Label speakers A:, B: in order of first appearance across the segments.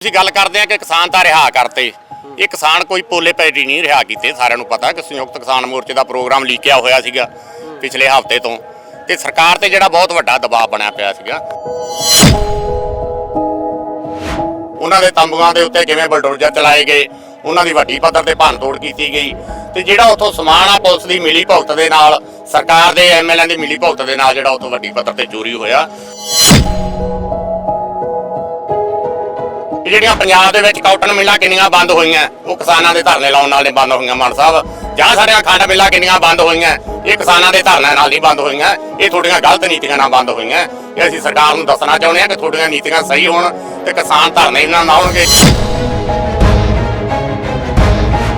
A: ਅਸੀਂ ਗੱਲ ਕਰਦੇ ਹਾਂ ਕਿ ਕਿਸਾਨ ਤਾਂ ਰਿਹਾ ਕਰਤੇ। ਇਹ ਕਿਸਾਨ ਕੋਈ ਪੋਲੇ ਪੈਟੀ ਨਹੀਂ ਰਿਹਾ ਕੀਤੇ, ਸਾਰਿਆਂ ਨੂੰ ਪਤਾ ਕਿ ਸੰਯੁਕਤ ਕਿਸਾਨ ਮੋਰਚੇ ਦਾ ਪ੍ਰੋਗਰਾਮ ਲੀਕਿਆ ਹੋਇਆ ਸੀਗਾ ਪਿਛਲੇ ਹਫ਼ਤੇ ਤੋਂ। ਤੇ ਸਰਕਾਰ ਤੇ ਜਿਹੜਾ ਬਹੁਤ ਵੱਡਾ ਦਬਾਅ ਬਣਿਆ ਪਿਆ ਸੀਗਾ। ਉਹਨਾਂ ਦੇ ਤੰਬੂਆਂ ਦੇ ਉੱਤੇ ਕਿਵੇਂ ਬਲਡੋਜ਼ਰ ਚਲਾਏ ਗਏ, ਉਹਨਾਂ ਦੀ ਵੱਡੀ ਪੱਧਰ ਤੇ ਭੰਨਤੋੜ ਕੀਤੀ ਗਈ। ਤੇ ਜਿਹੜਾ ਉੱਥੋਂ ਸਮਾਨ ਆ ਪੁਲਿਸ ਦੀ ਮਿਲੀ ਭੁਗਤ ਦੇ ਨਾਲ, ਸਰਕਾਰ ਦੇ ਐਮਐਲਏ ਦੀ ਮਿਲੀ ਭੁਗਤ ਦੇ ਨਾਲ ਜਿਹੜਾ ਉੱਥੋਂ ਵੱਡੀ ਪੱਧਰ ਤੇ ਚੋਰੀ ਹੋਇਆ। ਜਿਹੜੀਆਂ ਪੰਜਾਬ ਦੇ ਵਿੱਚ ਕਾਟਨ ਮਿਲਾਂ ਕਿੰਨੀਆਂ ਬੰਦ ਹੋਈਆਂ, ਉਹ ਕਿਸਾਨਾਂ ਦੇ ਧਰਨੇ ਲਾਉਣ ਨਾਲ ਨਹੀਂ ਬੰਦ ਹੋਈਆਂ, ਮਾਨ ਸਾਹਿਬ। ਜਾਂ ਸਾਡੀਆਂ ਖੰਡ ਮਿੱਲਾਂ ਕਿੰਨੀਆਂ ਬੰਦ ਹੋਈਆਂ, ਇਹ ਕਿਸਾਨਾਂ ਦੇ ਧਰਨੇ ਨਾਲ ਨਹੀਂ ਬੰਦ ਹੋਈਆਂ, ਇਹ ਤੁਹਾਡੀਆਂ ਗਲਤ ਨੀਤੀਆਂ ਨਾਲ ਬੰਦ ਹੋਈਆਂ। ਇਹ ਅਸੀਂ ਸਰਕਾਰ ਨੂੰ ਦੱਸਣਾ ਚਾਹੁੰਦੇ ਹਾਂ ਕਿ ਤੁਹਾਡੀਆਂ ਨੀਤੀਆਂ ਸਹੀ ਹੋਣ ਤੇ ਕਿਸਾਨ ਧਰਨੇ ਇਹਨਾਂ ਨਾਲ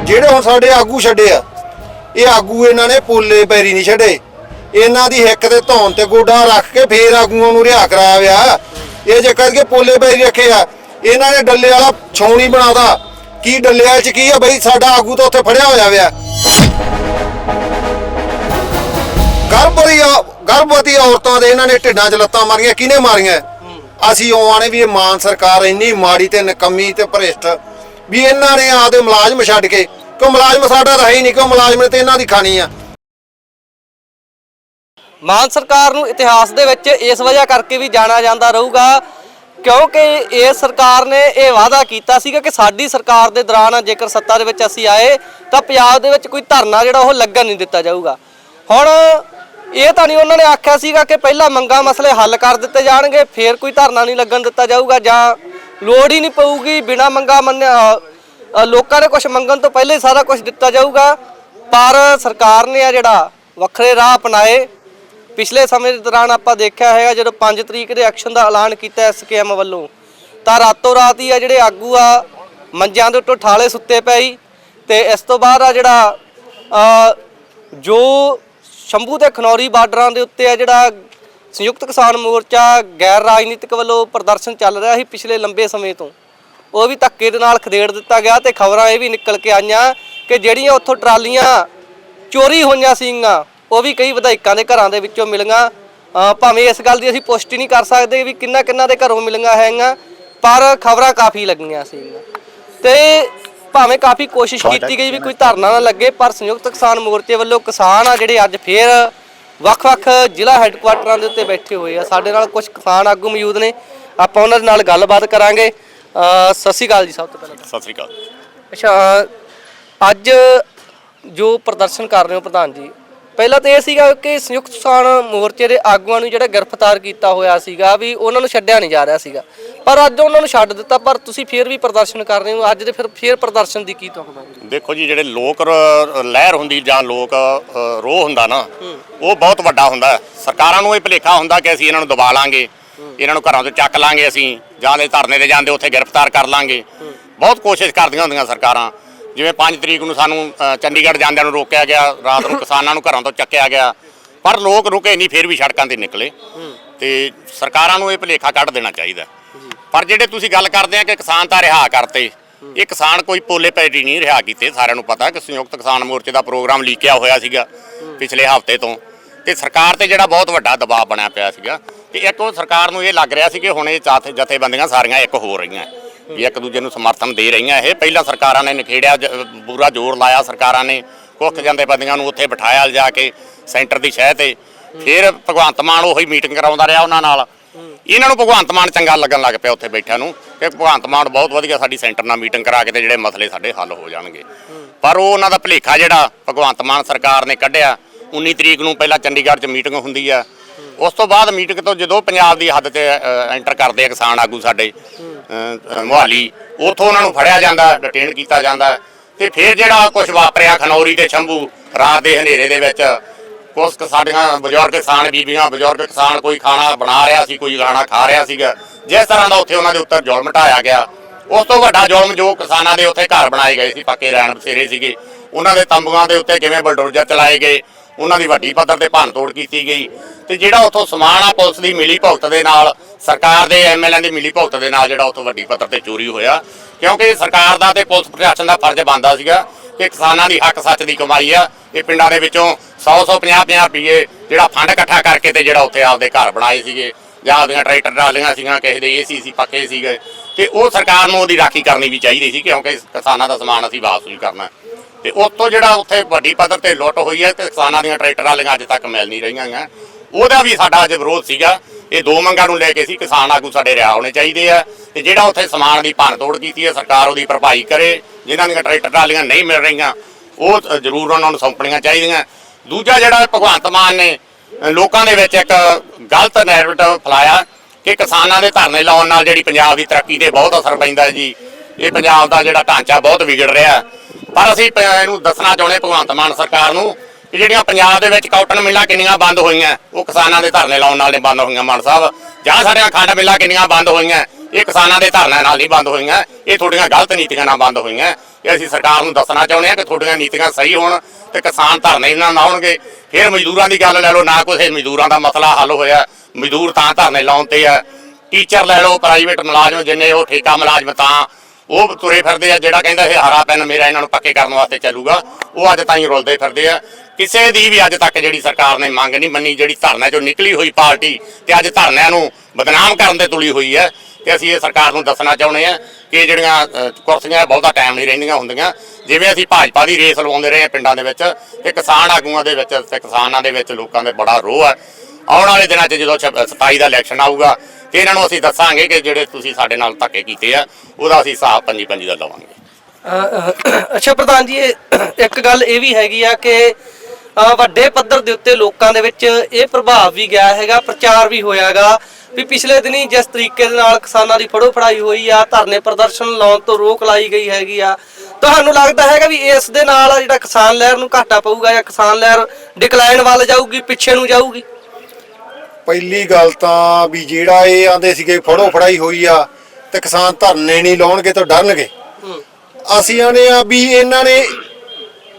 B: ਜਿਹੜੇ ਹੁਣ ਸਾਡੇ ਆਗੂ ਛੱਡੇ ਆ, ਇਹ ਆਗੂ ਇਹਨਾਂ ਨੇ ਪੋਲੇ ਪੈਰੀ ਨਹੀਂ ਛੱਡੇ। ਇਹਨਾਂ ਦੀ ਹਿੱਕ ਤੇ ਧੌਣ ਤੇ ਗੋਡਾ ਰੱਖ ਕੇ ਫੇਰ ਆਗੂਆਂ ਨੂੰ ਰਿਹਾ ਕਰਾਇਆ ਵਿਆ। ਇਹ ਜੇ ਕਰਕੇ ਪੋਲੇ ਪੈਰੀ ਰੱਖੇ ਆ ਇਹਨਾਂ ਨੇ ਡੱਲੇ ਵਾਲਾ ਛੌਣੀ ਬਣਾਦਾ ਕੀ ਡੱਲੇ ਚ ਕੀ ਆ ਬਈ? ਸਾਡਾ ਆਗੂ ਤਾਂ ਉੱਥੇ ਫੜਿਆ ਹੋਇਆ ਵਿਆ ਗਰਭਵਤੀ ਗਰਭਵਤੀ ਔਰਤਾਂ ਦੇ ਇਹਨਾਂ ਨੇ ਢਿੱਡਾਂ 'ਚ ਲੱਤਾਂ ਮਾਰੀਆਂ। ਕਿਹਨੇ ਮਾਰੀਆਂ? ਅਸੀਂ ਉਹ ਆਣੇ ਵੀ ਇਹ ਮਾਨ ਸਰਕਾਰ ਇੰਨੀ ਮਾੜੀ ਤੇ ਨਕਮੀ ਤੇ ਭ੍ਰਿਸ਼ਟ ਵੀ ਇਹਨਾਂ ਨੇ ਆਪਦੇ ਮੁਲਾਜ਼ਮ ਛੱਡ ਕੇ, ਕਿਉਂ ਮੁਲਾਜ਼ਮ ਸਾਡਾ ਰਹੀ ਹੀ ਨਹੀਂ, ਕਿਉਂ ਮੁਲਾਜ਼ਮ ਨੇ ਤੇ ਇਹਨਾਂ ਦੀ ਖਾਣੀ ਆ।
C: ਮਾਨ ਸਰਕਾਰ ਨੂੰ ਇਤਿਹਾਸ ਦੇ ਵਿੱਚ ਇਸ ਵਜ੍ਹਾ ਕਰਕੇ ਵੀ ਜਾਣਿਆ ਜਾਂਦਾ ਰਹੂਗਾ ਕਿਉਂਕਿ ਇਹ ਸਰਕਾਰ ਨੇ ਇਹ ਵਾਅਦਾ ਕੀਤਾ ਸੀਗਾ ਕਿ ਸਾਡੀ ਸਰਕਾਰ ਦੇ ਦੌਰਾਨ ਜੇਕਰ ਸੱਤਾ ਦੇ ਵਿੱਚ ਅਸੀਂ ਆਏ, ਤਾਂ ਪੰਜਾਬ ਦੇ ਵਿੱਚ ਕੋਈ ਧਰਨਾ ਜਿਹੜਾ ਉਹ ਲੱਗਣ ਨਹੀਂ ਦਿੱਤਾ ਜਾਊਗਾ। ਹੁਣ ਇਹ ਤਾਂ ਨਹੀਂ ਉਹਨਾਂ ਨੇ ਆਖਿਆ ਸੀਗਾ ਕਿ ਪਹਿਲਾਂ ਮੰਗਾ ਮਸਲੇ ਹੱਲ ਕਰ ਦਿੱਤੇ ਜਾਣਗੇ, ਫਿਰ ਕੋਈ ਧਰਨਾ ਨਹੀਂ ਲੱਗਣ ਦਿੱਤਾ ਜਾਊਗਾ ਜਾਂ ਲੋੜ ਹੀ ਨਹੀਂ ਪਊਗੀ, ਬਿਨਾ ਮੰਗਾ ਮੰਨਿਆ ਲੋਕਾਂ ਨੇ ਕੁਝ ਮੰਗਣ ਤੋਂ ਪਹਿਲੇ ਹੀ ਸਾਰਾ ਕੁਝ ਦਿੱਤਾ ਜਾਊਗਾ। ਪਰ ਸਰਕਾਰ ਨੇ ਆ ਜਿਹੜਾ ਵੱਖਰੇ ਰਾਹ ਅਪਣਾਏ ਪਿਛਲੇ ਸਮੇਂ ਦੇ ਦੌਰਾਨ ਆਪਾਂ ਦੇਖਿਆ ਹੈਗਾ ਜਦੋਂ 5 ਤਰੀਕ ਦੇ ਐਕਸ਼ਨ ਦਾ ਐਲਾਨ ਕੀਤਾ ਐਸਕੇਐਮ ਵੱਲੋਂ, ਤਾਂ ਰਾਤੋਂ ਰਾਤ ਹੀ ਆ ਜਿਹੜੇ ਆਗੂ ਆ, ਮੰਜਿਆਂ ਦੇ ਉੱਤੋਂ ਠਾਲੇ ਸੁੱਤੇ ਪਏ ਤੇ ਇਸ ਤੋਂ ਬਾਅਦ ਆ ਜਿਹੜਾ ਜੋ ਸ਼ੰਭੂ ਤੇ ਖਨੌਰੀ ਬਾਰਡਰਾਂ ਦੇ ਉੱਤੇ ਆ ਜਿਹੜਾ ਸੰਯੁਕਤ ਕਿਸਾਨ ਮੋਰਚਾ ਗੈਰ ਰਾਜਨੀਤਿਕ ਵੱਲੋਂ ਪ੍ਰਦਰਸ਼ਨ ਚੱਲ ਰਿਹਾ ਸੀ ਪਿਛਲੇ ਲੰਬੇ ਸਮੇਂ ਤੋਂ, ਉਹ ਵੀ ਧੱਕੇ ਦੇ ਨਾਲ ਖਦੇੜ ਦਿੱਤਾ ਗਿਆ ਤੇ ਖਬਰਾਂ ਇਹ ਵੀ ਨਿਕਲ ਕੇ ਆਈਆਂ ਕਿ ਜਿਹੜੀਆਂ ਉੱਥੋਂ ਟਰਾਲੀਆਂ ਚੋਰੀ ਹੋਈਆਂ ਸੀਗੀਆਂ ਉਹ ਵੀ ਕਈ ਵਿਧਾਇਕਾਂ ਦੇ ਘਰਾਂ ਦੇ ਵਿੱਚੋਂ ਮਿਲੀਆਂ। ਭਾਵੇਂ ਇਸ ਗੱਲ ਦੀ ਅਸੀਂ ਪੁਸ਼ਟੀ ਨਹੀਂ ਕਰ ਸਕਦੇ ਵੀ ਕਿੰਨਾ ਕਿੰਨਾ ਦੇ ਘਰੋਂ ਮਿਲੀਆਂ ਹੈਗੀਆਂ ਪਰ ਖਬਰਾਂ ਕਾਫੀ ਲੱਗੀਆਂ ਸੀਗੀਆਂ। ਤੇ ਭਾਵੇਂ ਕਾਫੀ ਕੋਸ਼ਿਸ਼ ਕੀਤੀ ਗਈ ਵੀ ਕੋਈ ਧਰਨਾ ਨਾ ਲੱਗੇ ਪਰ ਸੰਯੁਕਤ ਕਿਸਾਨ ਮੋਰਚੇ ਵੱਲੋਂ ਕਿਸਾਨ ਆ ਜਿਹੜੇ ਅੱਜ ਫੇਰ ਵੱਖ-ਵੱਖ ਜ਼ਿਲ੍ਹਾ ਹੈੱਡਕੁਆਟਰਾਂ ਦੇ ਉੱਤੇ ਬੈਠੇ ਹੋਏ ਆ। ਸਾਡੇ ਨਾਲ ਕੁਝ ਕਿਸਾਨ ਆਗੂ ਮੌਜੂਦ ਨੇ। ਆਪਾਂ ਉਹਨਾਂ ਦੇ ਨਾਲ ਗੱਲਬਾਤ ਕਰਾਂਗੇ। ਸਤਿ ਸ਼੍ਰੀ ਅਕਾਲ ਜੀ ਸਭ ਤੋਂ ਪਹਿਲਾਂ।
A: ਸਤਿ ਸ੍ਰੀ ਅਕਾਲ।
C: ਅੱਛਾ ਅੱਜ ਜੋ ਪ੍ਰਦਰਸ਼ਨ ਕਰ ਰਹੇ ਹੋ ਪ੍ਰਧਾਨ ਜੀ ਪਹਿਲਾਂ ਤਾਂ ਇਹ ਸੀਗਾ ਕਿ ਸੰਯੁਕਤ ਕਿਸਾਨ ਮੋਰਚੇ ਦੇ ਆਗੂਆਂ ਨੂੰ ਜਿਹੜਾ ਗ੍ਰਿਫਤਾਰ ਕੀਤਾ ਹੋਇਆ ਸੀਗਾ ਵੀ ਉਹਨਾਂ ਨੂੰ ਛੱਡਿਆ ਨਹੀਂ ਜਾ ਰਿਹਾ ਸੀਗਾ। ਪਰ ਅੱਜ ਉਹਨਾਂ ਨੂੰ ਛੱਡ ਦਿੱਤਾ ਪਰ ਤੁਸੀਂ ਫੇਰ ਵੀ ਪ੍ਰਦਰਸ਼ਨ ਕਰ ਰਹੇ ਹੋ ਅੱਜ ਦੇ ਫਿਰ ਫੇਰ ਪ੍ਰਦਰਸ਼ਨ ਦੀ ਕੀ ਤੁਕਦਾ
A: ਦੇਖੋ ਜੀ ਜਿਹੜੇ ਲੋਕ ਲਹਿਰ ਹੁੰਦੀ ਜਾਂ ਲੋਕ ਰੋਹ ਹੁੰਦਾ ਨਾ ਉਹ ਬਹੁਤ ਵੱਡਾ ਹੁੰਦਾ। ਸਰਕਾਰਾਂ ਨੂੰ ਇਹ ਭੁਲੇਖਾ ਹੁੰਦਾ ਕਿ ਅਸੀਂ ਇਹਨਾਂ ਨੂੰ ਦਬਾ ਲਾਂਗੇ ਇਹਨਾਂ ਨੂੰ ਘਰਾਂ ਤੋਂ ਚੱਕ ਲਾਂਗੇ ਅਸੀਂ ਜਾਂ ਦੇ ਧਰਨੇ ਤੇ ਜਾਂਦੇ ਉੱਥੇ ਗ੍ਰਿਫਤਾਰ ਕਰ ਲਾਂਗੇ। ਬਹੁਤ ਕੋਸ਼ਿਸ਼ ਕਰਦੀਆਂ ਹੁੰਦੀਆਂ ਸਰਕਾਰਾਂ। ਜਿਵੇਂ 5 ਤਰੀਕ ਨੂੰ ਸਾਨੂੰ ਚੰਡੀਗੜ੍ਹ ਜਾਂਦਿਆਂ ਨੂੰ ਰੋਕਿਆ ਗਿਆ, ਰਾਤ ਨੂੰ ਕਿਸਾਨਾਂ ਨੂੰ ਘਰਾਂ ਤੋਂ ਚੱਕਿਆ ਗਿਆ। ਪਰ ਲੋਕ ਰੁਕੇ ਨਹੀਂ, ਫਿਰ ਵੀ ਸੜਕਾਂ ਤੇ ਨਿਕਲੇ। ਤੇ ਸਰਕਾਰਾਂ ਨੂੰ ਇਹ ਭੁਲੇਖਾ ਕੱਢ ਦੇਣਾ ਚਾਹੀਦਾ। ਪਰ ਜਿਹੜੇ ਤੁਸੀਂ ਗੱਲ ਕਰਦੇ ਆ ਕਿ ਕਿਸਾਨ ਤਾਂ ਰਿਹਾ ਕਰਤੇ, ਇਹ ਕਿਸਾਨ ਕੋਈ ਪੋਲੇ ਪੈਟੀ ਨਹੀਂ ਰਿਹਾ ਕੀਤੇ, ਸਾਰਿਆਂ ਨੂੰ ਪਤਾ ਕਿ ਸੰਯੁਕਤ ਕਿਸਾਨ ਮੋਰਚੇ ਦਾ ਪ੍ਰੋਗਰਾਮ ਲੀਕਿਆ ਹੋਇਆ ਸੀਗਾ ਪਿਛਲੇ ਹਫ਼ਤੇ ਤੋਂ। ਤੇ ਸਰਕਾਰ ਤੇ ਜਿਹੜਾ ਬਹੁਤ ਵੱਡਾ ਦਬਾਅ ਬਣਿਆ ਪਿਆ ਸੀਗਾ, ਤੇ ਇੱਕ ਉਹ ਸਰਕਾਰ ਨੂੰ ਇਹ ਲੱਗ ਰਿਹਾ ਸੀ ਕਿ ਹੁਣ ਇਹ ਚਾਥੇ ਜਥੇਬੰਦੀਆਂ ਸਾਰੀਆਂ ਇੱਕ ਹੋ ਰਹੀਆਂ। ਵੀ ਇੱਕ ਦੂਜੇ ਨੂੰ ਸਮਰਥਨ ਦੇ ਰਹੀਆਂ। ਇਹ ਪਹਿਲਾਂ ਸਰਕਾਰਾਂ ਨੇ ਨਿਖੇੜਿਆ ਪੂਰਾ ਜ਼ੋਰ ਲਾਇਆ ਸਰਕਾਰਾਂ ਨੇ। ਕੁੱਖ ਜਾਂਦੇ ਬੰਦੀਆਂ ਨੂੰ ਉੱਥੇ ਬਿਠਾਇਆ ਲਿਜਾ ਕੇ ਸੈਂਟਰ ਦੀ ਸ਼ਹਿ ਤੇ। ਫਿਰ ਭਗਵੰਤ ਮਾਨ ਉਹੀ ਮੀਟਿੰਗ ਕਰਾਉਂਦਾ ਰਿਹਾ ਉਹਨਾਂ ਨਾਲ। ਇਹਨਾਂ ਨੂੰ ਭਗਵੰਤ ਮਾਨ ਚੰਗਾ ਲੱਗਣ ਲੱਗ ਪਿਆ ਉੱਥੇ ਬੈਠਿਆਂ ਨੂੰ ਕਿ ਭਗਵੰਤ ਮਾਨ ਬਹੁਤ ਵਧੀਆ ਸਾਡੀ ਸੈਂਟਰ ਨਾਲ ਮੀਟਿੰਗ ਕਰਾ ਕੇ ਤੇ ਜਿਹੜੇ ਮਸਲੇ ਸਾਡੇ ਹੱਲ ਹੋ ਜਾਣਗੇ। ਪਰ ਉਹ ਉਹਨਾਂ ਦਾ ਭਲੇਖਾ ਜਿਹੜਾ ਭਗਵੰਤ ਮਾਨ ਸਰਕਾਰ ਨੇ ਕੱਢਿਆ 19 ਤਰੀਕ ਨੂੰ ਪਹਿਲਾਂ ਚੰਡੀਗੜ੍ਹ 'ਚ ਮੀਟਿੰਗ ਹੁੰਦੀ ਆ। ਉਸ ਤੋਂ ਬਾਅਦ ਮੀਟਿੰਗ ਤੋਂ ਜਦੋਂ ਪੰਜਾਬ ਦੀ ਹੱਦ 'ਚ ਐਂਟਰ ਕਰਦੇ ਆ ਕਿਸਾਨ ਆਗੂ ਸਾਡੇ ਮੁਹਾਲੀ। ਉੱਥੋਂ ਉਹਨਾਂ ਨੂੰ ਫੜਿਆ ਜਾਂਦਾ ਡਿਟੇਨ ਕੀਤਾ ਜਾਂਦਾ। ਤੇ ਫਿਰ ਜਿਹੜਾ ਕੁਝ ਵਾਪਰਿਆ ਖਨੌਰੀ ਤੇ ਸ਼ੰਭੂ, ਰਾਤ ਦੇ ਹਨੇਰੇ ਦੇ ਵਿੱਚ, ਕੁਛ ਸਾਡੀਆਂ ਬਜ਼ੁਰਗ ਕਿਸਾਨ, ਬੀਬੀਆਂ, ਬਜ਼ੁਰਗ ਕਿਸਾਨ, ਕੋਈ ਖਾਣਾ ਬਣਾ ਰਿਹਾ ਸੀ, ਕੋਈ ਖਾਣਾ ਖਾ ਰਿਹਾ ਸੀਗਾ। ਜਿਸ ਤਰ੍ਹਾਂ ਦਾ ਉੱਥੇ ਉਹਨਾਂ ਦੇ ਉੱਤੇ ਜ਼ੁਲਮ ਢਾਇਆ ਗਿਆ। ਉਸ ਤੋਂ ਵੱਡਾ ਜ਼ੁਲਮ ਜੋ ਕਿਸਾਨਾਂ ਦੇ ਉੱਥੇ ਘਰ ਬਣਾਏ ਗਏ ਸੀ, ਪੱਕੇ ਰਹਿਣ ਬਸੇਰੇ ਸੀਗੇ। ਉਹਨਾਂ ਦੇ ਤੰਬੂਆਂ ਦੇ ਉੱਤੇ ਕਿਵੇਂ ਬਲਡੋਜ਼ਰ ਚਲਾਏ ਗਏ, ਉਹਨਾਂ ਦੀ ਵੱਡੀ ਪੱਧਰ ਤੇ ਭੰਨਤੋੜ ਕੀਤੀ ਗਈ। ਤੇ ਜਿਹੜਾ ਉੱਥੋਂ ਸਮਾਨ ਆ, ਪੁਲਿਸ ਦੀ ਮਿਲੀ ਭੁਗਤ ਦੇ ਨਾਲ ਸਰਕਾਰ ਦੇ ਐਮਐਲਏ ਦੀ ਮਿਲੀ ਭੁਗਤ ਦੇ ਨਾਲ ਜਿਹੜਾ ਉੱਥੋਂ ਵੱਡੀ ਪੱਧਰ ਤੇ ਚੋਰੀ ਹੋਇਆ, ਕਿਉਂਕਿ ਸਰਕਾਰ ਦਾ ਤੇ ਪੁਲਿਸ ਪ੍ਰਸ਼ਾਸਨ ਦਾ ਫਰਜ਼ ਬਣਦਾ ਸੀਗਾ ਕਿ ਕਿਸਾਨਾਂ ਦੀ ਹੱਕ ਸੱਚ ਦੀ ਕਮਾਈ ਆ। ਇਹ ਪਿੰਡਾਂ ਦੇ ਵਿੱਚੋਂ 100 100 50 50 ਰੁਪਏ ਜਿਹੜਾ ਫੰਡ ਇਕੱਠਾ ਕਰਕੇ ਤੇ ਜਿਹੜਾ ਉੱਥੇ ਆਪਦੇ ਘਰ ਬਣਾਏ ਸੀਗੇ। ਜਾਂ ਆਪਦੀਆਂ ਟਰੈਕਟਰ ਟਰਾਲੀਆਂ ਸੀਗੀਆਂ, ਕਿਸੇ ਦੇ ਏਸੀ ਸੀ ਪੱਕੇ ਸੀਗੇ। ਤੇ ਉਹ ਸਰਕਾਰ ਨੂੰ ਉਹਦੀ ਰਾਖੀ ਕਰਨੀ ਵੀ ਚਾਹੀਦੀ ਸੀ, ਕਿਉਂਕਿ ਕਿਸਾਨਾਂ ਦਾ ਸਮਾਨ ਅਸੀਂ ਵਾਪਸ ਵੀ ਕਰਨਾ। ਤੇ ਉਸ ਤੋਂ ਜਿਹੜਾ ਉੱਥੇ ਵੱਡੀ ਪੱਧਰ ਤੇ ਲੁੱਟ ਹੋਈ ਹੈ ਤੇ ਕਿਸਾਨਾਂ ਦੀਆਂ ਟਰੈਕਟਰ ਵਾਲੀਆਂ ਅੱਜ ਤੱਕ ਮਿਲ ਨਹੀਂ ਰਹੀਆਂ ਆਂ ਉਹਦਾ ਵੀ ਸਾਡਾ ਅੱਜ ਵਿਰੋਧ ਸੀਗਾ ਇਹ ਦੋ ਮੰਗਾਂ ਨੂੰ ਲੈ ਕੇ ਸੀ, ਕਿਸਾਨ ਆਗੂ ਸਾਡੇ ਰਿਹਾ ਹੋਣੇ ਚਾਹੀਦੇ ਆ। ਤੇ ਜਿਹੜਾ ਉੱਥੇ ਸਮਾਨ ਦੀ ਭੰਨ ਤੋੜ ਕੀਤੀ ਹੈ, ਸਰਕਾਰ ਉਹਦੀ ਭਰਪਾਈ ਕਰੇ, ਜਿਨ੍ਹਾਂ ਦੀਆਂ ਟਰੈਕਟਰ ਟਰਾਲੀਆਂ ਨਹੀਂ ਮਿਲ ਰਹੀਆਂ, ਉਹ ਜ਼ਰੂਰ ਉਹਨਾਂ ਨੂੰ ਸੌਂਪਣੀਆਂ ਚਾਹੀਦੀਆਂ। ਦੂਜਾ ਜਿਹੜਾ ਭਗਵੰਤ ਮਾਨ ਨੇ ਲੋਕਾਂ ਦੇ ਵਿੱਚ ਇੱਕ ਗਲਤ ਨੈਰੇਟਿਵ ਫੈਲਾਇਆ ਕਿ ਕਿਸਾਨਾਂ ਦੇ ਧਰਨੇ ਲਾਉਣ ਨਾਲ ਜਿਹੜੀ ਪੰਜਾਬ ਦੀ ਤਰੱਕੀ ਤੇ ਬਹੁਤ ਅਸਰ ਪੈਂਦਾ ਹੈ ਜੀ। ਇਹ ਪੰਜਾਬ ਦਾ ਜਿਹੜਾ ਢਾਂਚਾ ਬਹੁਤ ਵਿਗੜ ਰਿਹਾ। ਪਰ ਅਸੀਂ ਪ- ਇਹਨੂੰ ਦੱਸਣਾ ਚਾਹੁੰਦੇ ਭਗਵੰਤ ਮਾਨ ਸਰਕਾਰ ਨੂੰ ਕਿ ਜਿਹੜੀਆਂ ਪੰਜਾਬ ਦੇ ਵਿੱਚ ਕਾਟਨ ਮਿੱਲਾਂ ਕਿੰਨੀਆਂ ਬੰਦ ਹੋਈਆਂ, ਉਹ ਕਿਸਾਨਾਂ ਦੇ ਧਰਨੇ ਲਾਉਣ ਨਾਲ ਨਹੀਂ ਬੰਦ ਹੋਈਆਂ, ਮਾਨ ਸਾਹਿਬ। ਜਾਂ ਸਾਡੀਆਂ ਖੰਡ ਮਿੱਲਾਂ ਕਿੰਨੀਆਂ ਬੰਦ ਹੋਈਆਂ, ਇਹ ਕਿਸਾਨਾਂ ਦੇ ਧਰਨੇ ਨਾਲ ਨਹੀਂ ਬੰਦ ਹੋਈਆਂ, ਇਹ ਤੁਹਾਡੀਆਂ ਗਲਤ ਨੀਤੀਆਂ ਨਾਲ ਬੰਦ ਹੋਈਆਂ। ਇਹ ਅਸੀਂ ਸਰਕਾਰ ਨੂੰ ਦੱਸਣਾ ਚਾਹੁੰਦੇ ਹਾਂ ਕਿ ਤੁਹਾਡੀਆਂ ਨੀਤੀਆਂ ਸਹੀ ਹੋਣ ਤੇ ਕਿਸਾਨ ਧਰਨੇ ਨਾਲ ਨਾ ਹੋਣਗੇ ਫਿਰ ਮਜ਼ਦੂਰਾਂ ਦੀ ਗੱਲ ਲੈ ਲਓ, ਨਾ ਕੋਈ ਮਜ਼ਦੂਰਾਂ ਦਾ ਮਸਲਾ ਹੱਲ ਹੋਇਆ। ਮਜ਼ਦੂਰ ਤਾਂ ਧਰਨੇ ਲਾਉਣ ਤੇ ਆ। ਟੀਚਰ ਲੈ ਲਓ ਪ੍ਰਾਈਵੇਟ ਮੁਲਾਜ਼ਮ ਜਿੰਨੇ ਉਹ ਠੇਕਾ ਮੁਲਾਜ਼ਮ ਤਾਂ, ਉਹ ਤੁਰੇ ਫਿਰਦੇ ਆ, ਜਿਹੜਾ ਕਹਿੰਦਾ ਇਹ ਹਰਾ ਪੈਨ ਮੇਰਾ ਇਹਨਾਂ ਨੂੰ ਪੱਕੇ ਕਰਨ ਵਾਸਤੇ ਚੱਲੂਗਾ, ਉਹ ਅੱਜ ਤਾਈਂ ਰੁਲਦੇ ਫਿਰਦੇ ਆ। ਕਿਸੇ ਦੀ ਵੀ ਅੱਜ ਤੱਕ ਜਿਹੜੀ ਸਰਕਾਰ ਨੇ ਮੰਗ ਨਹੀਂ ਮੰਨੀ, ਜਿਹੜੀ ਧਰਨੇ ਚੋਂ ਨਿਕਲੀ ਹੋਈ ਪਾਰਟੀ ਤੇ ਅੱਜ ਧਰਨਿਆਂ ਨੂੰ ਬਦਨਾਮ ਕਰਨ ਤੇ ਤੁਲੀ ਹੋਈ ਹੈ, ਤੇ ਅਸੀਂ ਇਹ ਸਰਕਾਰ ਨੂੰ ਦੱਸਣਾ ਚਾਹੁੰਦੇ ਆ ਕਿ ਜਿਹੜੀਆਂ ਕੁਰਸੀਆਂ ਬਹੁਤਾ ਟਾਈਮ ਨਹੀਂ ਰਹਿੰਦੀਆਂ ਹੁੰਦੀਆਂ। ਜਿਵੇਂ ਅਸੀਂ ਭਾਜਪਾ ਦੀ ਰੇਸ ਲਵਾਉਂਦੇ ਰਹੇ ਆ ਪਿੰਡਾਂ ਦੇ ਵਿੱਚ, ਤੇ ਕਿਸਾਨ ਆਗੂਆਂ ਦੇ ਵਿੱਚ ਤੇ ਕਿਸਾਨਾਂ ਦੇ ਵਿੱਚ ਲੋਕਾਂ ਦੇ ਬੜਾ ਰੋਹ ਹੈ। ਆਉਣ ਵਾਲੇ ਦਿਨਾਂ 'ਚ ਜਦੋਂ 27 ਦਾ ਇਲੈਕਸ਼ਨ ਆਊਗਾ, ਤੇ ਇਹਨਾਂ ਨੂੰ ਅਸੀਂ ਦੱਸਾਂਗੇ ਕਿ ਜਿਹੜੇ ਤੁਸੀਂ ਸਾਡੇ ਨਾਲ ਧੱਕੇ ਕੀਤੇ ਆ, ਉਹਦਾ ਅਸੀਂ ਹਿਸਾਬ ਪੰਜੀ ਪੰਜੀ ਦਾ ਲਵਾਂਗੇ।
C: ਅੱਛਾ ਪ੍ਰਧਾਨ ਜੀ, ਇੱਕ ਗੱਲ ਇਹ ਵੀ ਹੈਗੀ ਆ ਕਿ ਵੱਡੇ ਪੱਧਰ ਦੇ ਉੱਤੇ ਲੋਕਾਂ ਦੇ ਵਿੱਚ ਇਹ ਪ੍ਰਭਾਵ ਵੀ ਗਿਆ ਹੈਗਾ ਪ੍ਰਚਾਰ ਵੀ ਹੋਇਆਗਾ ਵੀ ਪਿਛਲੇ ਦਿਨੀ ਜਿਸ ਤਰੀਕੇ ਦੇ ਨਾਲ ਕਿਸਾਨਾਂ ਦੀ ਫੜੋ ਫੜਾਈ ਹੋਈ ਆ ਧਰਨੇ ਪ੍ਰਦਰਸ਼ਨ ਲਾਉਣ ਤੋਂ ਰੋਕ ਲਾਈ ਗਈ ਹੈਗੀ ਆ ਤੁਹਾਨੂੰ ਲੱਗਦਾ ਹੈਗਾ ਵੀ ਇਸ ਦੇ ਨਾਲ ਜਿਹੜਾ ਕਿਸਾਨ ਲਹਿਰ ਨੂੰ ਘਾਟਾ ਪਊਗਾ ਜਾਂ ਕਿਸਾਨ ਲਹਿਰ ਡਿਕਲਾਈਨ ਵੱਲ ਜਾਊਗੀ ਪਿੱਛੇ ਨੂੰ ਜਾਊਗੀ?
B: ਪਹਿਲੀ ਗੱਲ ਤਾਂ ਵੀ ਜਿਹੜਾ ਇਹ ਆਂਦੇ ਸੀਗੇ ਫੜੋ ਫੜਾਈ ਹੋਈ ਆ ਤੇ ਕਿਸਾਨ ਧਰਨੇ ਨਹੀਂ ਲਾਉਣਗੇ ਤਾਂ ਡਰਨਗੇ। ਅਸੀਂ ਆਨੇ ਆ ਵੀ ਇਹਨਾਂ ਨੇ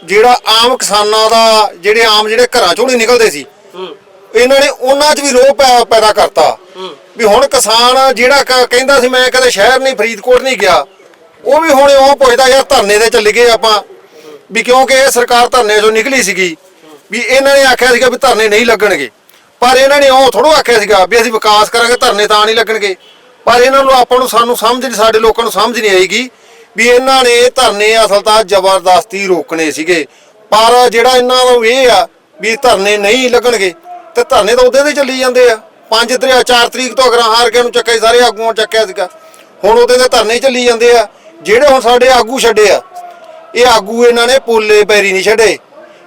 B: ਜਿਹੜਾ ਆਮ ਕਿਸਾਨਾਂ ਦਾ ਜਿਹੜੇ ਆਮ ਜਿਹੜੇ ਘਰਾਂ ਚੋਂ ਨਹੀਂ ਨਿਕਲਦੇ ਸੀ ਇਹਨਾਂ ਨੇ ਉਹਨਾਂ 'ਚ ਵੀ ਰੋਹ ਪੈਦਾ ਕਰਤਾ। ਵੀ ਹੁਣ ਕਿਸਾਨ ਜਿਹੜਾ ਕਹਿੰਦਾ ਸੀ ਮੈਂ ਕਦੇ ਸ਼ਹਿਰ ਨਹੀਂ ਫਰੀਦਕੋਟ ਨਹੀਂ ਗਿਆ ਉਹ ਵੀ ਹੁਣ ਉਹ ਪੁੱਛਦਾ ਯਾਰ ਧਰਨੇ ਤੇ ਚੱਲ ਗਏ ਆਪਾਂ। ਵੀ ਕਿਉਂਕਿ ਇਹ ਸਰਕਾਰ ਧਰਨੇ ਚੋਂ ਨਿਕਲੀ ਸੀਗੀ ਵੀ ਇਹਨਾਂ ਨੇ ਆਖਿਆ ਸੀਗਾ ਵੀ ਧਰਨੇ ਨਹੀਂ ਲੱਗਣਗੇ। ਪਰ ਇਹਨਾਂ ਨੇ ਉਹ ਥੋੜੋ ਆਖਿਆ ਸੀਗਾ ਵੀ ਅਸੀਂ ਵਿਕਾਸ ਕਰਾਂਗੇ ਧਰਨੇ ਤਾਂ ਨਹੀਂ ਲੱਗਣਗੇ। ਪਰ ਇਹਨਾਂ ਨੂੰ ਆਪਾਂ ਨੂੰ ਸਾਨੂੰ ਸਮਝ ਨਹੀਂ ਸਾਡੇ ਲੋਕਾਂ ਨੂੰ ਸਮਝ ਨਹੀਂ ਆਏਗੀ ਵੀ ਇਹਨਾਂ ਨੇ ਧਰਨੇ ਅਸਲ ਤਾਂ ਜ਼ਬਰਦਸਤੀ ਰੋਕਣੇ ਸੀਗੇ। ਪਰ ਜਿਹੜਾ ਇਹਨਾਂ ਨੂੰ ਇਹ ਆ ਵੀ ਧਰਨੇ ਨਹੀਂ ਲੱਗਣਗੇ, ਤੇ ਧਰਨੇ ਤਾਂ ਉਹਦੇ ਤੇ ਚੱਲੀ ਜਾਂਦੇ ਆ। 5 ਤਰੀਕ 4 ਤਰੀਕ ਤੋਂ ਅਗਰਾਂ ਹਾਰ ਕੇ ਨੂੰ ਚੱਕਿਆ ਸਾਰੇ ਆਗੂਆਂ ਚੱਕਿਆ ਸੀਗਾ। ਹੁਣ ਉਹਦੇ ਤੇ ਧਰਨੇ ਚੱਲੀ ਜਾਂਦੇ ਆ। ਜਿਹੜੇ ਹੁਣ ਸਾਡੇ ਆਗੂ ਛੱਡੇ ਆ, ਇਹ ਆਗੂ ਇਹਨਾਂ ਨੇ ਪੋਲੇ ਪੈਰੀ ਨਹੀਂ ਛੱਡੇ।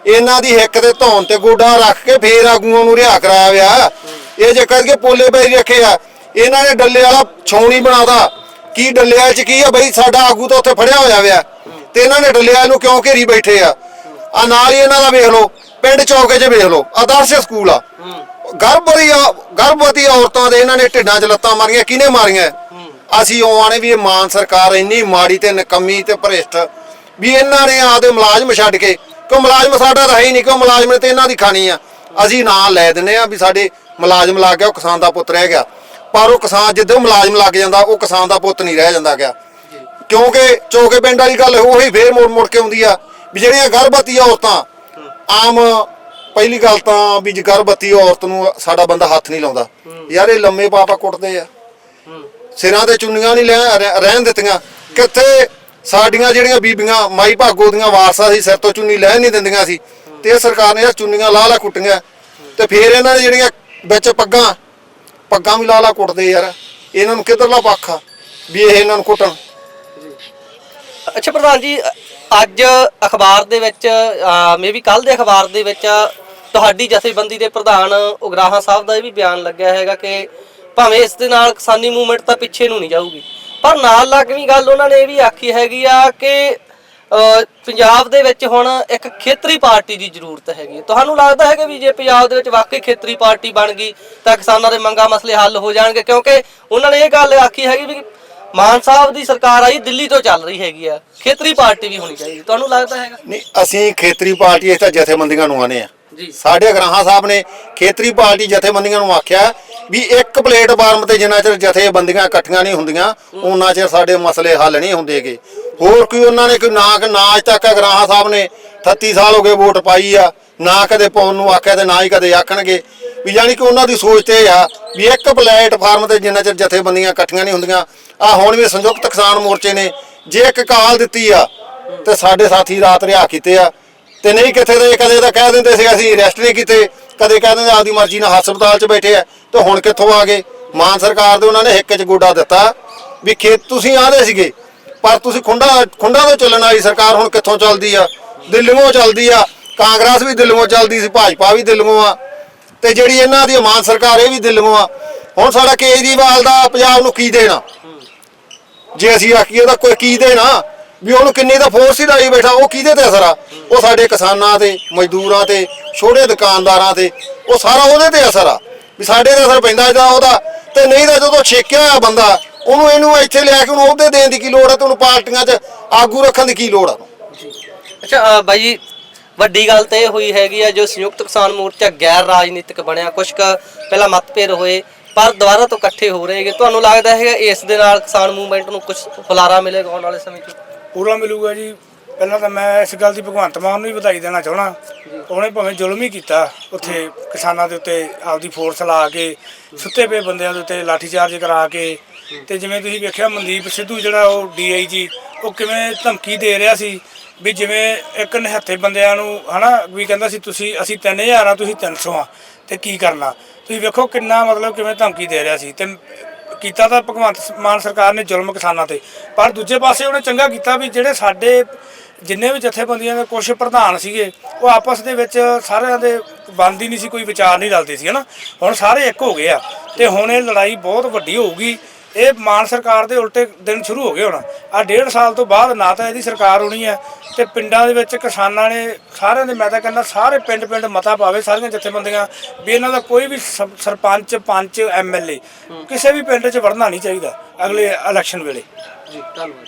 B: ਇਹਨਾਂ ਦੀ ਹਿੱਕ ਤੇ ਧੌਣ ਤੇ ਗੋਡਾ ਰੱਖ ਕੇ ਫੇਰ ਆਗੂਆਂ ਨੂੰ ਰਿਹਾ ਕਰਾਇਆ ਵਿਆ ਇਹ ਜੇ ਕਰਕੇ ਪੋਲੇ ਪੈਰੀ ਰੱਖੇ ਆ, ਇਹਨਾਂ ਨੇ ਡੱਲੇ ਵਾਲਾ ਛੌਣੀ ਬਣਾਦਾ ਕੀ ਡੱਲਿਆ ਚ ਕੀ ਆ ਬਈ? ਸਾਡਾ ਆਗੂ ਤਾਂ ਉੱਥੇ ਫੜਿਆ ਹੋਇਆ ਵਿਆ ਤੇ ਇਹਨਾਂ ਨੇ ਡੱਲਿਆ ਨੂੰ ਕਿਉਂ ਘੇਰੀ ਬੈਠੇ ਆ? ਆ ਨਾਲ ਹੀ ਇਹਨਾਂ ਦਾ ਵੇਖ ਲਓ, ਪਿੰਡ ਚੌਕੇ 'ਚ ਵੇਖ ਲਓ, ਆਦਰਸ਼ ਸਕੂਲ ਆ। ਗਰਭਵਤੀ ਗਰਭਵਤੀ ਔਰਤਾਂ ਦੇ ਇਹਨਾਂ ਨੇ ਢਿੱਡਾਂ 'ਚ ਲੱਤਾਂ ਮਾਰੀਆਂ, ਕਿਹਨੇ ਮਾਰੀਆਂ? ਅਸੀਂ ਉਹ ਆਣੇ ਵੀ ਇਹ ਮਾਨ ਸਰਕਾਰ ਇੰਨੀ ਮਾੜੀ ਤੇ ਨਕਮੀ ਤੇ ਭ੍ਰਿਸ਼ਟ, ਵੀ ਇਹਨਾਂ ਨੇ ਆਪਦੇ ਮੁਲਾਜ਼ਮ ਛੱਡ ਕੇ, ਕਿਉਂ ਮੁਲਾਜ਼ਮ ਸਾਡਾ ਤਾਂ ਹੈ ਹੀ ਨਹੀਂ, ਕਿਉਂ ਮੁਲਾਜ਼ਮ ਤੇ ਇਹਨਾਂ ਦੀ ਖਾਣੀ ਆ। ਅਸੀਂ ਨਾਂ ਲੈ ਦਿੰਨੇ ਆ ਵੀ ਸਾਡੇ ਮੁਲਾਜ਼ਮ ਲਾ ਗਿਆ ਉਹ ਕਿਸਾਨ ਦਾ ਪੁੱਤ ਰਹਿ ਗਿਆ। ਪਰ ਉਹ ਕਿਸਾਨ ਜਿੱਦੋਂ ਮੁਲਾਜ਼ਮ ਲੱਗ ਜਾਂਦਾ ਉਹ ਕਿਸਾਨ ਦਾ ਪੁੱਤ ਨਹੀਂ ਰਹਿ ਜਾਂਦਾ ਗਿਆ। ਕਿਉਂਕਿ ਚੌਕੇ ਪਿੰਡ ਵਾਲੀ ਗੱਲ ਉਹੀ ਫੇਰ ਮੁੜ ਮੁੜ ਕੇ ਆਉਂਦੀ ਆ ਵੀ ਜਿਹੜੀਆਂ ਗਰਭਵਤੀ ਔਰਤਾਂ ਆਮ ਪਹਿਲੀ ਗੱਲ ਤਾਂ ਵੀ ਜੇ ਗਰਭਵਤੀ ਔਰਤ ਨੂੰ ਸਾਡਾ ਬੰਦਾ ਹੱਥ ਨਹੀਂ ਲਾਉਂਦਾ। ਯਾਰ ਇਹ ਲੰਮੇ ਪਾਪਾ ਕੁੱਟਦੇ ਆ। ਸਿਰਾਂ ਤੇ ਚੁੰਨੀਆਂ ਨਹੀਂ ਰਹਿਣ ਦਿੱਤੀਆਂ। ਕਿੱਥੇ ਸਾਡੀਆਂ ਜਿਹੜੀਆਂ ਬੀਬੀਆਂ ਮਾਈ ਭਾਗੋ ਦੀਆਂ ਵਾਰਸਾਂ ਸੀ ਸਿਰ ਤੋਂ ਚੁੰਨੀ ਲੈ ਨਹੀਂ ਦਿੰਦੀਆਂ ਸੀ। ਤੇ ਸਰਕਾਰ ਨੇ ਇਹ ਚੁੰਨੀਆਂ ਲਾ ਲਾ ਕੁੱਟੀਆਂ। ਤੇ ਫਿਰ ਇਹਨਾਂ ਨੇ ਜਿਹੜੀਆਂ ਵਿੱਚ ਪੱਗਾਂ ਪੱਗਾਂ ਵੀ ਲਾ ਲਾ ਕੁੱਟਦੇ ਯਾਰ। ਇਹਨਾਂ ਨੂੰ ਕਿੱਧਰਲਾ ਪੱਖ ਆ ਵੀ ਇਹ ਇਹਨਾਂ ਨੂੰ ਕੁੱਟਣ?
C: ਅੱਛਾ ਪ੍ਰਧਾਨ ਜੀ, ਅੱਜ ਅਖਬਾਰ ਦੇ ਵਿੱਚ ਮੇ ਵੀ ਕੱਲ ਦੇ ਅਖਬਾਰ ਦੇ ਵਿੱਚ ਤੁਹਾਡੀ ਜਥੇਬੰਦੀ ਦੇ ਪ੍ਰਧਾਨ ਉਗਰਾਹਾਂ ਸਾਹਿਬ ਦਾ ਇਹ ਵੀ ਬਿਆਨ ਲੱਗਿਆ ਹੈਗਾ ਕਿ ਭਾਵੇਂ ਇਸ ਦੇ ਨਾਲ ਕਿਸਾਨੀ ਮੂਵਮੈਂਟ ਤਾਂ ਪਿੱਛੇ ਨੂੰ ਨਹੀਂ ਜਾਊਗੀ। ਪਰ ਨਾਲ ਲੱਗਵੀਂ ਗੱਲ ਉਹਨਾਂ ਨੇ ਇਹ ਵੀ ਆਖੀ ਹੈਗੀ ਆ ਕਿ ਪੰਜਾਬ ਦੇ ਵਿੱਚ ਹੁਣ ਇੱਕ ਖੇਤਰੀ ਪਾਰਟੀ ਦੀ ਜ਼ਰੂਰਤ ਹੈਗੀ। ਤੁਹਾਨੂੰ ਲੱਗਦਾ ਹੈ ਕਿ ਵੀ ਜੇ ਪੰਜਾਬ ਦੇ ਵਿੱਚ ਵਾਕਈ ਖੇਤਰੀ ਪਾਰਟੀ ਬਣ ਗਈ ਤਾਂ ਕਿਸਾਨਾਂ ਦੇ ਮੰਗਾਂ ਮਸਲੇ ਹੱਲ ਹੋ ਜਾਣਗੇ? ਕਿਉਂਕਿ ਉਹਨਾਂ ਨੇ ਇਹ ਗੱਲ ਆਖੀ ਹੈਗੀ ਵੀ ਮਾਨ ਸਾਹਿਬ ਦੀ ਸਰਕਾਰ ਆਈ ਦਿੱਲੀ ਤੋਂ ਚੱਲ ਰਹੀ ਹੈਗੀ ਆ ਖੇਤਰੀ ਪਾਰਟੀ ਵੀ ਹੋਣੀ ਚਾਹੀਦੀ। ਤੁਹਾਨੂੰ ਲੱਗਦਾ ਹੈਗਾ?
B: ਨਹੀਂ ਅਸੀਂ ਖੇਤਰੀ ਪਾਰਟੀ ਇਸ ਤਾਂ ਜਥੇਬੰਦੀਆਂ ਨੂੰ ਆਨੇ ਆ
C: ਜੀ।
B: ਸਾਡੇ ਗ੍ਰਾਹਾਂ ਸਾਹਿਬ ਨੇ ਖੇਤਰੀ ਪਾਰਟੀ ਜਥੇਬੰਦੀਆਂ ਨੂੰ ਆਖਿਆ ਵੀ ਇੱਕ ਪਲੇਟਫਾਰਮ ਤੇ ਜਿੰਨਾ ਚਿਰ ਜਥੇਬੰਦੀਆਂ ਇਕੱਠੀਆਂ ਨਹੀਂ ਹੁੰਦੀਆਂ ਉਹਨਾਂ ਚਿਰ ਸਾਡੇ ਮਸਲੇ ਹੱਲ ਨਹੀਂ ਹੁੰਦੇਗੇ। ਹੋਰ ਕੋਈ ਉਹਨਾਂ ਨੇ ਕੋਈ ਨਾ ਨਾ ਅੱਜ ਤੱਕ ਗ੍ਰਾਹਾਂ ਸਾਹਿਬ ਨੇ 38 ਸਾਲ ਹੋ ਗਏ ਵੋਟ ਪਾਈ ਆ, ਨਾ ਕਦੇ ਪਾਉਣ ਨੂੰ ਆਖਿਆ ਤੇ ਨਾ ਹੀ ਕਦੇ ਆਖਣਗੇ। ਵੀ ਯਾਨੀ ਕਿ ਉਹਨਾਂ ਦੀ ਸੋਚ ਤੇ ਇਹ ਆ ਵੀ ਇੱਕ ਪਲੇਟਫਾਰਮ ਤੇ ਜਿੰਨਾ ਚਿਰ ਜਥੇਬੰਦੀਆਂ ਇਕੱਠੀਆਂ ਨਹੀਂ ਹੁੰਦੀਆਂ ਆ ਹੁਣ ਵੀ ਸੰਯੁਕਤ ਕਿਸਾਨ ਮੋਰਚੇ ਨੇ ਜੇ ਇੱਕ ਕਾਲ ਦਿੱਤੀ ਆ, ਤੇ ਸਾਡੇ ਸਾਥੀ ਰਾਤ ਰਿਹਾ ਕੀਤੇ ਆ। ਤੇ ਨਹੀਂ ਕਿੱਥੇ ਦੇ ਕਦੇ ਤਾਂ ਕਹਿ ਦਿੰਦੇ ਸੀ ਅਸੀਂ ਰੈਸਟ ਨਹੀਂ ਕੀਤੇ, ਕਦੇ ਕਹਿ ਦਿੰਦੇ ਆਪਦੀ ਮਰਜ਼ੀ ਨਾਲ ਹਸਪਤਾਲ 'ਚ ਬੈਠੇ ਆ, ਤੇ ਹੁਣ ਕਿੱਥੋਂ ਆ ਗਏ? ਮਾਨ ਸਰਕਾਰ ਦੇ ਉਹਨਾਂ ਨੇ ਹਿੱਕ 'ਚ ਗੋਡਾ ਦਿੱਤਾ ਵੀ ਖੇਤ ਤੁਸੀਂ ਆਦੇ ਸੀਗੇ ਪਰ ਤੁਸੀਂ ਖੁੰਡਾ ਖੁੰਡਾ ਤੋਂ ਚੱਲਣ ਵਾਲੀ ਸਰਕਾਰ ਹੁਣ ਕਿੱਥੋਂ ਚੱਲਦੀ ਆ? ਦਿੱਲੀੋਂ ਚੱਲਦੀ ਆ। ਕਾਂਗਰਸ ਵੀ ਦਿੱਲੀੋਂ ਚੱਲਦੀ ਸੀ, ਭਾਜਪਾ ਵੀ ਦਿੱਲੀੋਂ ਆ। ਤੇ ਜਿਹੜੀ ਇਹਨਾਂ ਦੀ ਮਾਨ ਸਰਕਾਰ, ਇਹ ਵੀ ਦਿੱਲੀੋਂ ਆ। ਹੁਣ ਸਾਡਾ ਕੇਜਰੀਵਾਲ ਦਾ ਪੰਜਾਬ ਨੂੰ ਕੀ ਦੇਣਾ? ਜੇ ਅਸੀਂ ਆਖੀਏ ਤਾਂ ਕੋਈ ਕੀ ਦੇਣਾ? ਵੀ ਉਹਨੂੰ ਕਿੰਨੀ ਦਾ ਫੋਰਸ ਹੀ ਲਾਈ ਬੈਠਾ, ਉਹ ਕਿਹਦੇ ਤੇ ਅਸਰ ਆ? ਉਹ ਸਾਡੇ ਕਿਸਾਨਾਂ ਤੇ, ਮਜ਼ਦੂਰਾਂ ਤੇ, ਛੋਟੇ ਦੁਕਾਨਦਾਰਾਂ ਤੇ, ਉਹ ਸਾਰਾ ਉਹਦੇ ਤੇ ਅਸਰ ਆ। ਵੀ ਸਾਡੇ ਤੇ ਅਸਰ ਪੈਂਦਾ ਜਾਂ ਉਹਦਾ। ਤੇ ਨਹੀਂ ਤਾਂ ਜਦੋਂ ਛੇਕਿਆ ਹੋਇਆ ਬੰਦਾ ਉਹਨੂੰ ਇਹਨੂੰ ਇੱਥੇ ਲਿਆ ਕੇ ਉਹਨੂੰ ਉਹਦੇ ਦੇਣ ਦੀ ਕੀ ਲੋੜ ਆ ਤੇ ਉਹਨੂੰ ਪਾਰਟੀਆਂ 'ਚ ਆਗੂ ਰੱਖਣ ਦੀ ਕੀ ਲੋੜ ਆ?
C: ਅੱਛਾ ਅ, ਬਾਈ ਜੀ ਵੱਡੀ ਗੱਲ ਤੇ ਇਹ ਹੋਈ ਹੈਗੀ ਆ ਜੋ ਸੰਯੁਕਤ ਕਿਸਾਨ ਮੋਰਚਾ ਗੈਰ ਰਾਜਨੀਤਿਕ ਬਣਿਆ ਕੁਝ ਕੁ ਪਹਿਲਾਂ ਮਤਭੇਦ ਹੋਏ ਪਰ ਦੁਬਾਰਾ ਤੋਂ ਇਕੱਠੇ ਹੋ ਰਹੇ ਹੈਗੇ। ਤੁਹਾਨੂੰ ਲੱਗਦਾ ਹੈਗਾ ਇਸ ਦੇ ਨਾਲ ਕਿਸਾਨ ਮੂਵਮੈਂਟ ਨੂੰ ਕੁਝ ਹੁਲਾਰਾ ਮਿਲੇਗਾ ਆਉਣ ਵਾਲੇ ਸਮੇਂ 'ਚ?
D: ਪੂਰਾ ਮਿਲੂਗਾ ਜੀ। ਪਹਿਲਾਂ ਤਾਂ ਮੈਂ ਇਸ ਗੱਲ ਦੀ ਭਗਵੰਤ ਮਾਨ ਨੂੰ ਵੀ ਵਧਾਈ ਦੇਣਾ ਚਾਹਣਾ ਉਹਨੇ ਭਾਵੇਂ ਜ਼ੁਲਮ ਹੀ ਕੀਤਾ ਉੱਥੇ ਕਿਸਾਨਾਂ ਦੇ ਉੱਤੇ ਆਪਦੀ ਫੋਰਸ ਲਾ ਕੇ ਸੁੱਤੇ ਪਏ ਬੰਦਿਆਂ ਦੇ ਉੱਤੇ ਲਾਠੀਚਾਰਜ ਕਰਾ ਕੇ ਤੇ ਜਿਵੇਂ ਤੁਸੀਂ ਵੇਖਿਆ ਮਨਦੀਪ ਸਿੱਧੂ ਜਿਹੜਾ ਉਹ ਡੀਆਈਜੀ ਉਹ ਕਿਵੇਂ ਧਮਕੀ ਦੇ ਰਿਹਾ ਸੀ ਵੀ ਜਿਵੇਂ ਇੱਕ ਨਿਹੱਥੇ ਬੰਦਿਆਂ ਨੂੰ, ਹਨਾ, ਵੀ ਕਹਿੰਦਾ ਸੀ ਤੁਸੀਂ, ਅਸੀਂ 3000 ਆ, ਤੁਸੀਂ 300 ਆ, ਤੇ ਕੀ ਕਰਨਾ? ਤੁਸੀਂ ਵੇਖੋ ਕਿੰਨਾ ਮਤਲਬ ਕਿਵੇਂ ਧਮਕੀ ਦੇ ਰਿਹਾ ਸੀ ਤੇ ਕੀਤਾ ਤਾਂ ਭਗਵੰਤ ਮਾਨ ਸਰਕਾਰ ਨੇ ਜ਼ੁਲਮ ਕਿਸਾਨਾਂ ਤੇ, ਪਰ ਦੂਜੇ ਪਾਸੇ ਉਹਨੇ ਚੰਗਾ ਕੀਤਾ ਵੀ ਜਿਹੜੇ ਸਾਡੇ ਜਿੰਨੇ ਵੀ ਜਥੇਬੰਦੀਆਂ ਦੇ ਕੁਝ ਪ੍ਰਧਾਨ ਸੀਗੇ, ਉਹ ਆਪਸ ਦੇ ਵਿੱਚ ਸਾਰਿਆਂ ਦੇ ਬੰਦ ਹੀ ਨਹੀਂ ਸੀ, ਕੋਈ ਵਿਚਾਰ ਨਹੀਂ ਰਲਦੇ ਸੀ, ਹਨਾ? ਹੁਣ ਸਾਰੇ ਇੱਕ ਹੋ ਗਏ ਆ, ਤੇ ਹੁਣ ਇਹ ਲੜਾਈ ਬਹੁਤ ਵੱਡੀ ਹੋਊਗੀ ਇਹ ਮਾਨ ਸਰਕਾਰ ਦੇ ਉਲਟੇ ਦਿਨ ਸ਼ੁਰੂ ਹੋ ਗਏ ਹੁਣ। ਆ ਡੇਢ ਸਾਲ ਤੋਂ ਬਾਅਦ ਨਾ ਤਾਂ ਇਹਦੀ ਸਰਕਾਰ ਹੋਣੀ ਹੈ ਤੇ ਪਿੰਡਾਂ ਦੇ ਵਿੱਚ ਕਿਸਾਨਾਂ ਨੇ ਸਾਰਿਆਂ ਦੇ ਮੈਂ ਤਾਂ ਕਹਿੰਦਾ ਸਾਰੇ ਪਿੰਡ ਪਿੰਡ ਮਤਾ ਪਾਵੇ ਸਾਰੀਆਂ ਜਥੇਬੰਦੀਆਂ ਵੀ ਇਹਨਾਂ ਦਾ ਕੋਈ ਵੀ ਸਰ- ਸਰਪੰਚ ਪੰਚ ਐਮਐਲਏ ਕਿਸੇ ਵੀ ਪਿੰਡ 'ਚ ਵੜਨਾ ਨਹੀਂ ਚਾਹੀਦਾ ਅਗਲੇ ਇਲੈਕਸ਼ਨ ਵੇਲੇ।
C: ਜੀ ਧੰਨਵਾਦ